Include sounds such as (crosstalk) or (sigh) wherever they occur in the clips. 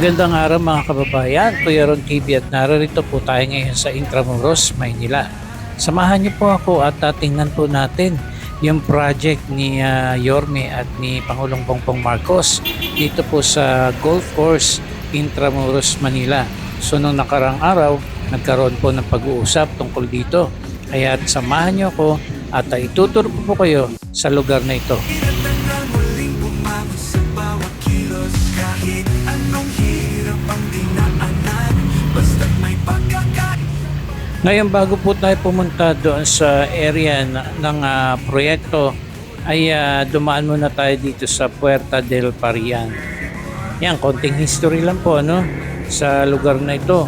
Magandang araw mga kababayan, Kuya Ron TV at narito po tayo ngayon sa Intramuros, Maynila. Samahan niyo po ako at uh, tingnan po natin yung project ni ah, Yorme at ni Pangulong Bongbong Marcos dito po sa Golf Course Intramuros, Manila. So nung nakarang araw, nagkaroon po ng pag-uusap tungkol dito. Kaya samahan niyo ako at uh, ituturo ko po kayo sa lugar na ito. Ngayon bago po tayo pumunta doon sa area ng ah, proyekto ay ah, dumaan muna tayo dito sa Puerta del Parian. Yan, konting history lang po no, sa lugar na ito.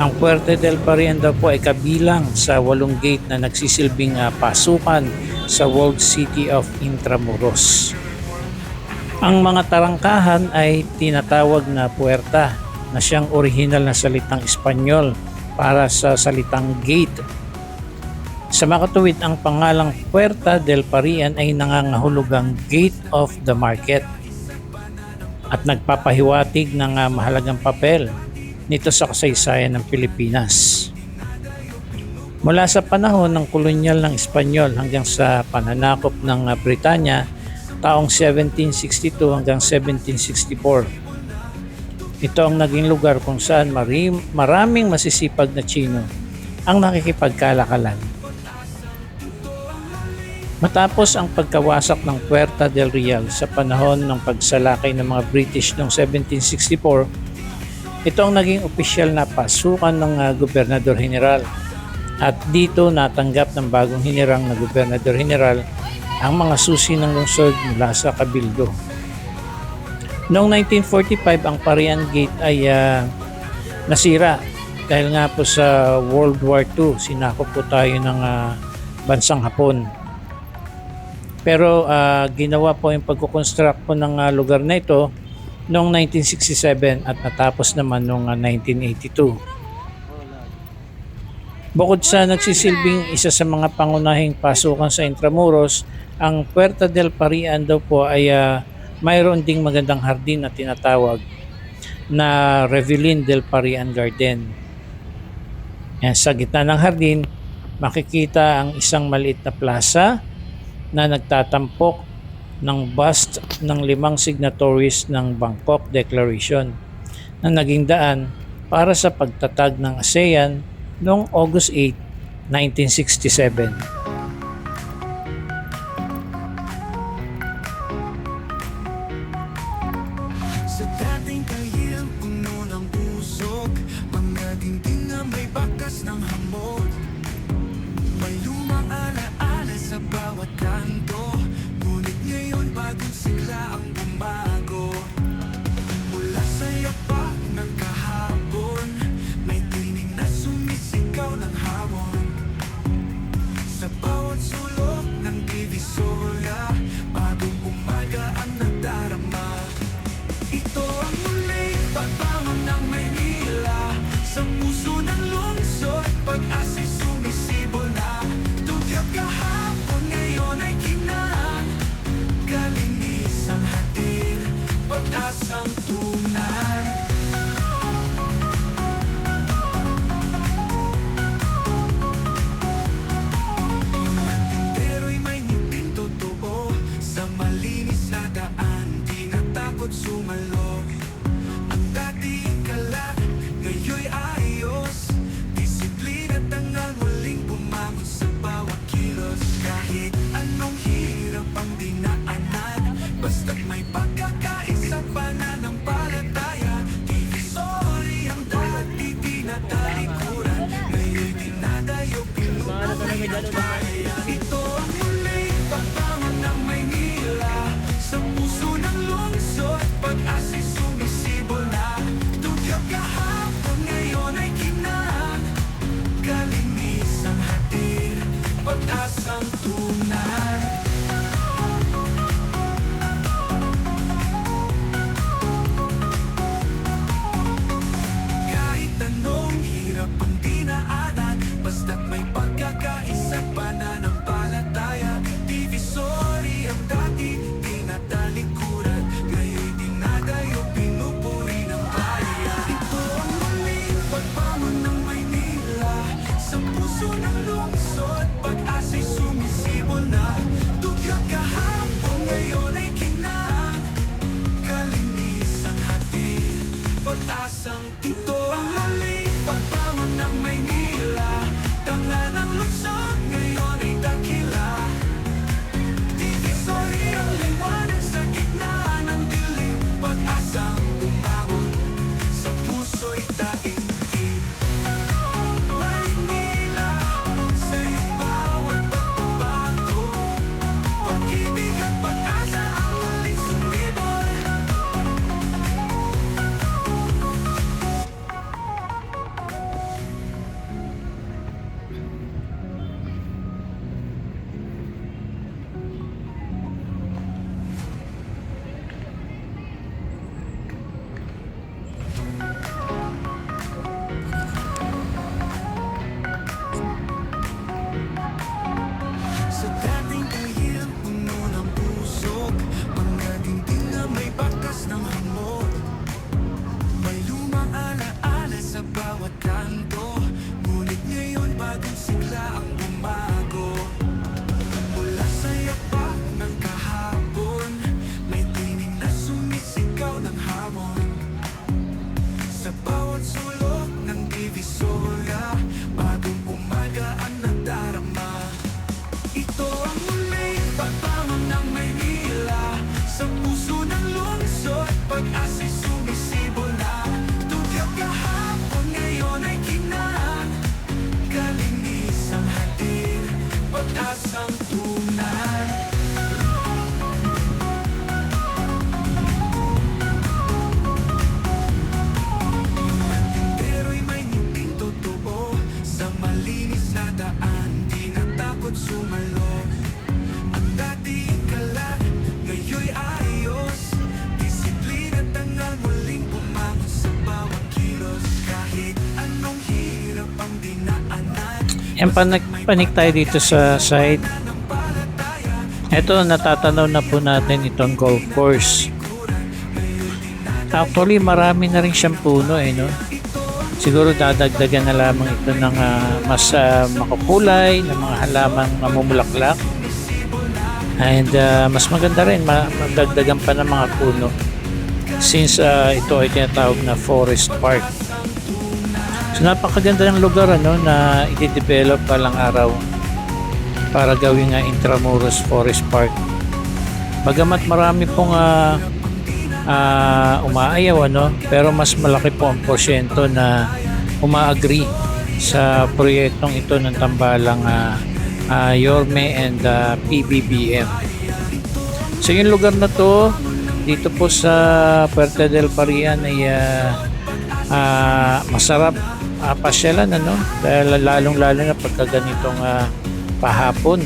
Ang Puerta del Parian daw po ay kabilang sa walong gate na nagsisilbing ah, pasukan sa World City of Intramuros. Ang mga tarangkahan ay tinatawag na puerta na siyang orihinal na salitang Espanyol para sa salitang gate. Sa makatuwid ang pangalang Puerta del Parian ay nangangahulugang Gate of the Market at nagpapahiwatig ng ah, mahalagang papel nito sa kasaysayan ng Pilipinas. Mula sa panahon ng kolonyal ng Espanyol hanggang sa pananakop ng ah, Britanya taong 1762 hanggang 1764. Ito ang naging lugar kung saan maraming masisipag na Chino ang nakikipagkalakalan. Matapos ang pagkawasak ng Puerta del Real sa panahon ng pagsalakay ng mga British noong 1764, ito ang naging opisyal na pasukan ng ah, Gobernador General at dito natanggap ng bagong hinirang na Gobernador General ang mga susi ng lungsod mula sa Kabildo. Noong 1945, ang Parian Gate ay ah, nasira dahil nga po sa World War II, sinakop po tayo ng ah, bansang Hapon. Pero ah, ginawa po yung pagkukonstruct po ng ah, lugar na ito noong 1967 at natapos naman noong ah, 1982. Bukod sa nagsisilbing isa sa mga pangunahing pasukan sa Intramuros, ang Puerta del Parian daw po ay ah, mayroon ding magandang hardin na tinatawag na Revelin del Parian Garden. Yan, sa gitna ng hardin, makikita ang isang maliit na plaza na nagtatampok ng bust ng limang signatories ng Bangkok Declaration na naging daan para sa pagtatag ng ASEAN noong August 8, 1967. Yan, panik, panik tayo dito sa site. Ito, natatanaw na po natin itong golf course. Actually, marami na rin siyang puno eh, no? Siguro dadagdagan na lamang ito ng ah, mas ah, makukulay, ng mga halaman mamumulaklak. And ah, mas maganda rin, ma- magdagdagan pa ng mga puno. Since ah, ito ay tinatawag na forest park. So napakaganda ng lugar ano na i-develop pa lang araw para gawing nga Intramuros Forest Park. Bagamat marami pong ah, ah, umaayaw ano, pero mas malaki po ang porsyento na umaagree sa proyektong ito ng tambalang ah, ah, Yorme and ah, PBBM. So yung lugar na to dito po sa Puerto del Parian ay ah, ah, masarap uh, pasyalan ano? Dahil lalong lalo na pagka ganitong ah, pahapon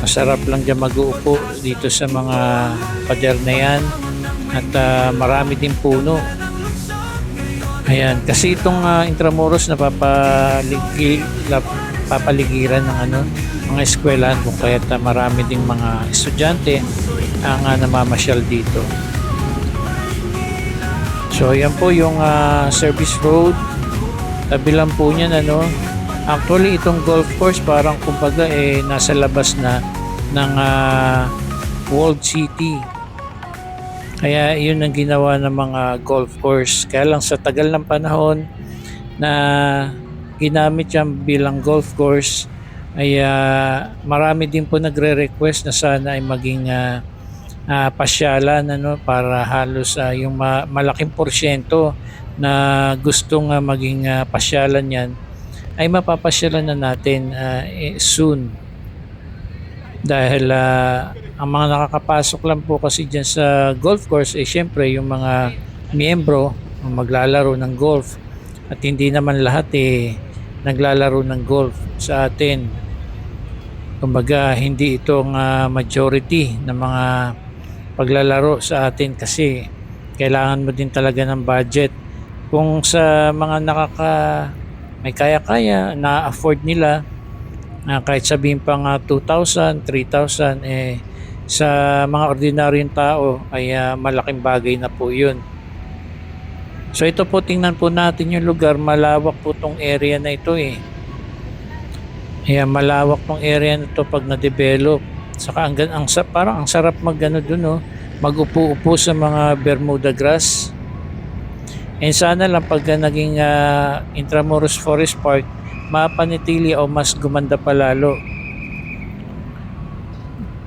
masarap lang dyan mag-uupo dito sa mga pader na yan. At ah, marami din puno. Ayan. Kasi itong ah, Intramuros napapaligi, lap- papaligiran ng ano mga eskwelahan kung kaya marami ding mga estudyante ang ah, namamasyal dito. So yan po yung ah, service road. Tabi lang po niyan ano. Actually itong golf course parang kumbaga eh nasa labas na ng ah, World City. Kaya yun ang ginawa ng mga golf course. Kaya lang sa tagal ng panahon na ginamit yan bilang golf course ay ah, marami din po nagre-request na sana ay maging ah, ah, pasyalan ano para halos ah, yung ma- malaking porsyento na gustong ah, maging ah, pasyalan yan ay mapapasyalan na natin ah, eh, soon. Dahil ah, ang mga nakakapasok lang po kasi dyan sa golf course eh syempre yung mga miyembro maglalaro ng golf. At hindi naman lahat eh naglalaro ng golf sa atin. Kumbaga hindi ito ang ah, majority ng mga paglalaro sa atin kasi kailangan mo din talaga ng budget. Kung sa mga nakaka may kaya-kaya na afford nila na kahit sabihin pa nga 2,000, 3,000 eh sa mga ordinaryong tao ay ah, malaking bagay na po 'yun. So ito po tingnan po natin yung lugar, malawak po tong area na ito eh. Ayan, malawak tong area na to pag na-develop. Saka ang, ang parang ang sarap magano dun no, magupo-upo sa mga Bermuda grass. And sana lang pag ah, naging ah, Intramuros Forest Park, mapanitili o mas gumanda pa lalo.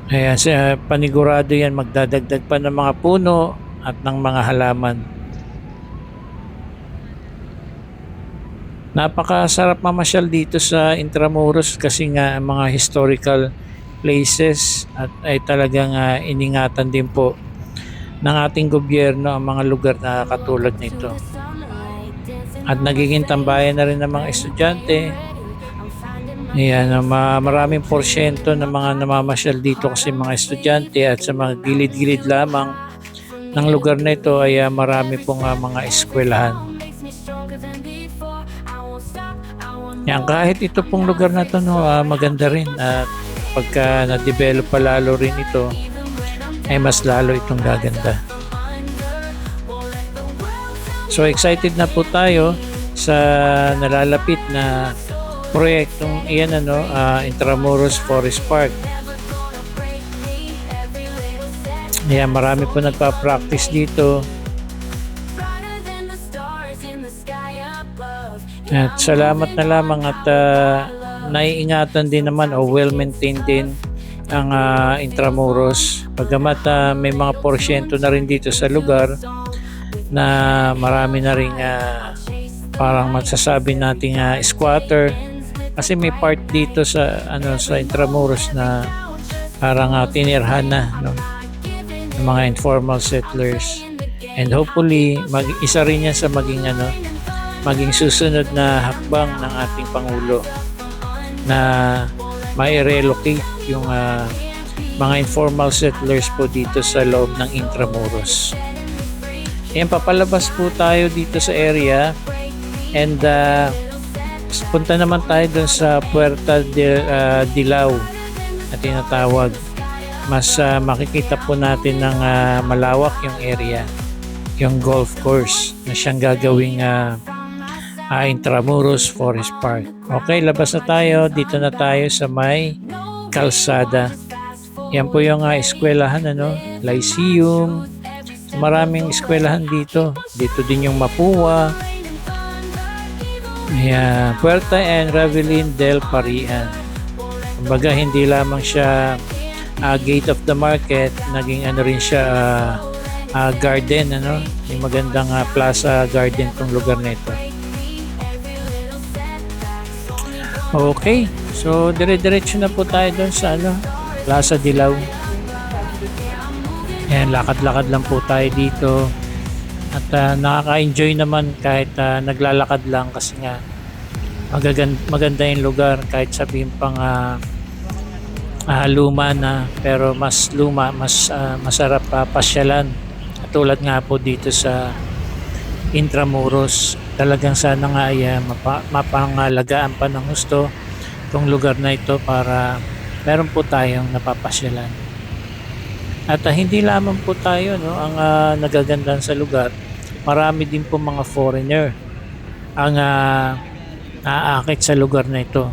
Ayan, sa panigurado yan, magdadagdag pa ng mga puno at ng mga halaman. Napakasarap mamasyal dito sa Intramuros kasi nga mga historical places at ay talagang ah, iningatan din po ng ating gobyerno ang mga lugar na katulad nito. At nagiging tambayan na rin ng mga estudyante. Ayan, maraming porsyento ng mga namamasyal dito kasi mga estudyante at sa mga gilid-gilid lamang ng lugar na ito ay ah, marami pong ah, mga eskwelahan. Yan, kahit ito pong lugar na to, no, ah, maganda rin. At pagka na-develop pa lalo rin ito, ay mas lalo itong gaganda. So excited na po tayo sa nalalapit na proyektong iyan ano, ah, Intramuros Forest Park. Ayan, marami po nagpa-practice dito. At salamat na lamang at ah, naiingatan din naman o well-maintained din ang ah, Intramuros. Pagamat ah, may mga porsyento na rin dito sa lugar na marami na rin ah, parang masasabi nating ah, squatter. Kasi may part dito sa ano sa Intramuros na parang uh, tinirhan na no ng mga informal settlers. And hopefully mag isa rin yan sa maging ano maging susunod na hakbang ng ating pangulo na may relocate yung ah, mga informal settlers po dito sa loob ng Intramuros. Ayan, papalabas po tayo dito sa area and uh, punta naman tayo dun sa Puerta de ah, Dilao na tinatawag. Mas ah, makikita po natin ng ah, malawak yung area, yung golf course na siyang gagawing ah, ah, Intramuros Forest Park. Okay, labas na tayo. Dito na tayo sa may kalsada. Yan po yung uh, eskwelahan, ano, Lyceum. Maraming eskwelahan dito. Dito din yung Mapua. Ayan, Puerta and Ravelin del Parian. Kumbaga, hindi lamang siya ah, gate of the market, naging ano rin siya ah, ah, garden, ano, yung magandang ah, plaza garden tong lugar na ito. Okay, so dire-diretso na po tayo doon sa ano, Plaza Dilaw. Ayan, lakad-lakad lang po tayo dito. At ah, nakaka-enjoy naman kahit ah, naglalakad lang kasi nga magagan- maganda yung lugar kahit sabihin pang ah, ah, luma na pero mas luma, mas ah, masarap pa pasyalan. Tulad nga po dito sa Intramuros. Talagang sana nga ay mapa, mapangalagaan pa ng gusto itong lugar na ito para meron po tayong napapasyalan. At ah, hindi lamang po tayo no, ang ah, nagagandahan sa lugar. Marami din po mga foreigner ang ah, naaakit sa lugar na ito.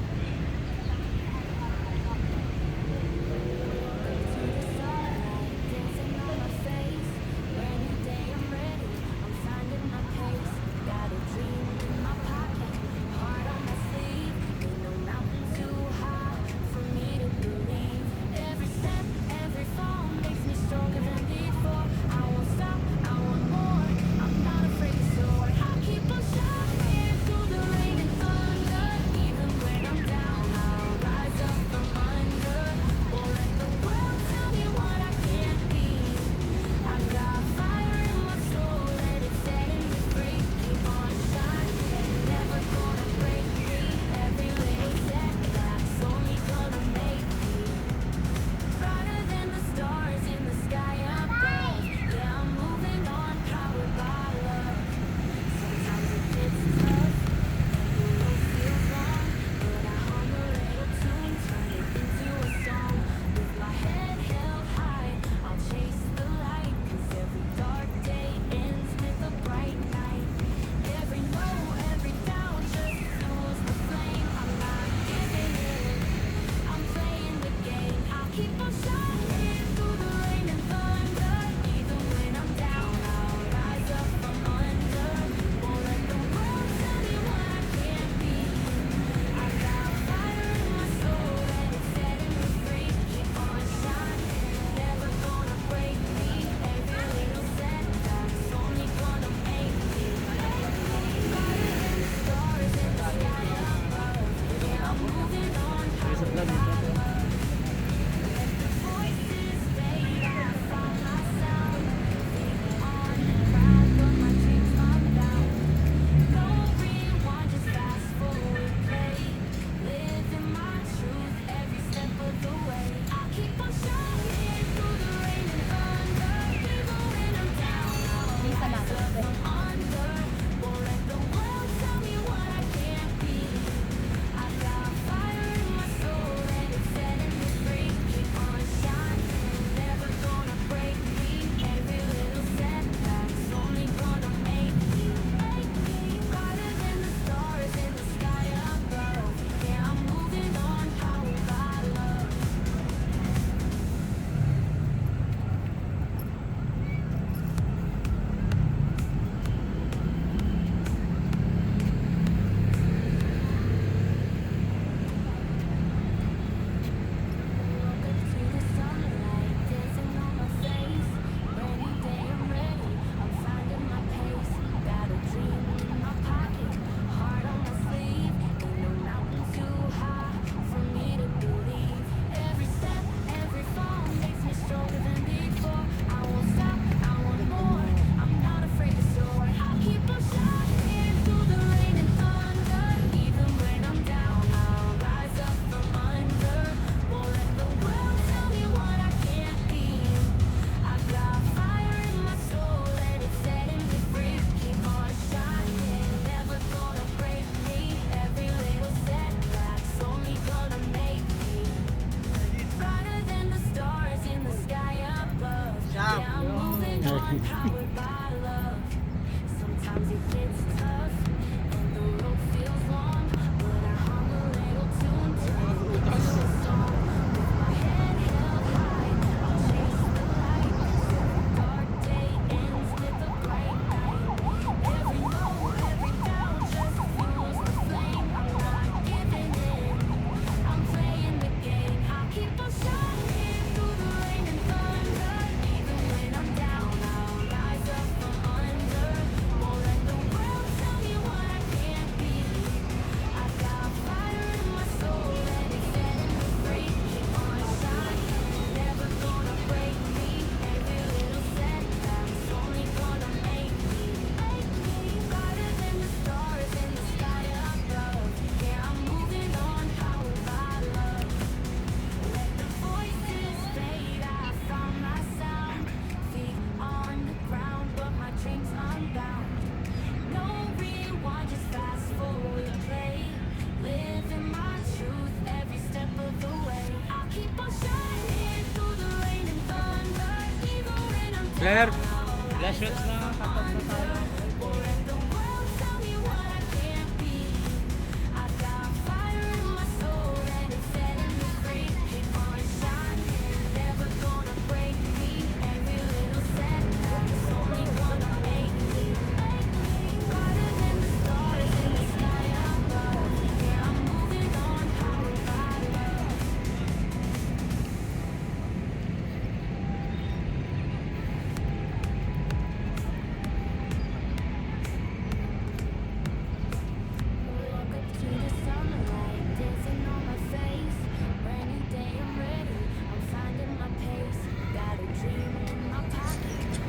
Eğer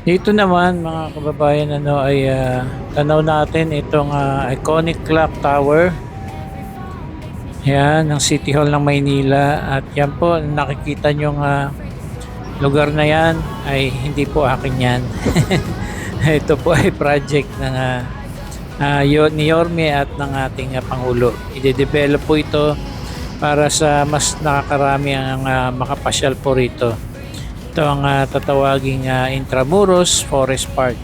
Dito naman mga kababayan ano ay uh, tanaw natin itong uh, iconic clock tower. Yan, ng City Hall ng Maynila at yan po nakikita nyong uh, lugar na yan ay hindi po akin yan. (laughs) Ito po ay project ng uh, uh, ni Yorme at ng ating uh, Pangulo. Ide-develop po ito para sa mas nakakarami ang uh, makapasyal po rito. Ito ang uh, tatawaging uh, Intramuros Forest Park.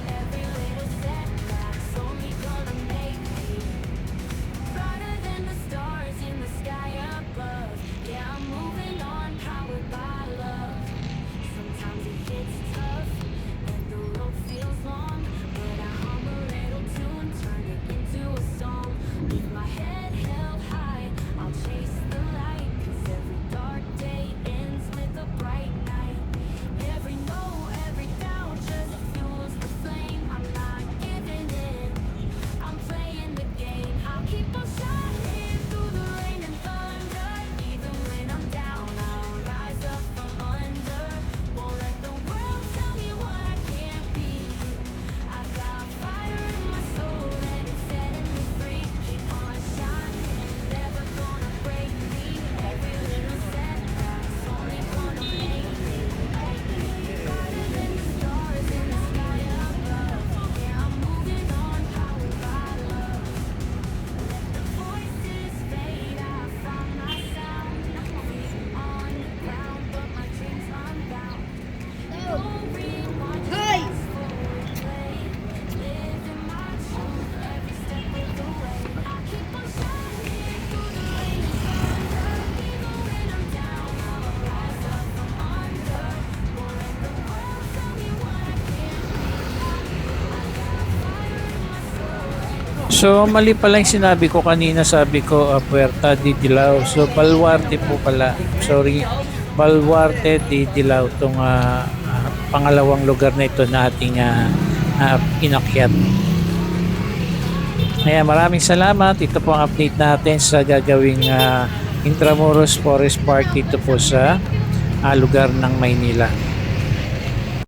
So mali pala yung sinabi ko kanina, sabi ko ah, uh, Puerta de Dilao. So Balwarte po pala. Sorry. Balwarte de Dilao tong uh, uh, pangalawang lugar na ito na ating uh, uh, inakyat. Ayan, maraming salamat. Ito po ang update natin sa gagawing uh, Intramuros Forest Park dito po sa uh, lugar ng Maynila.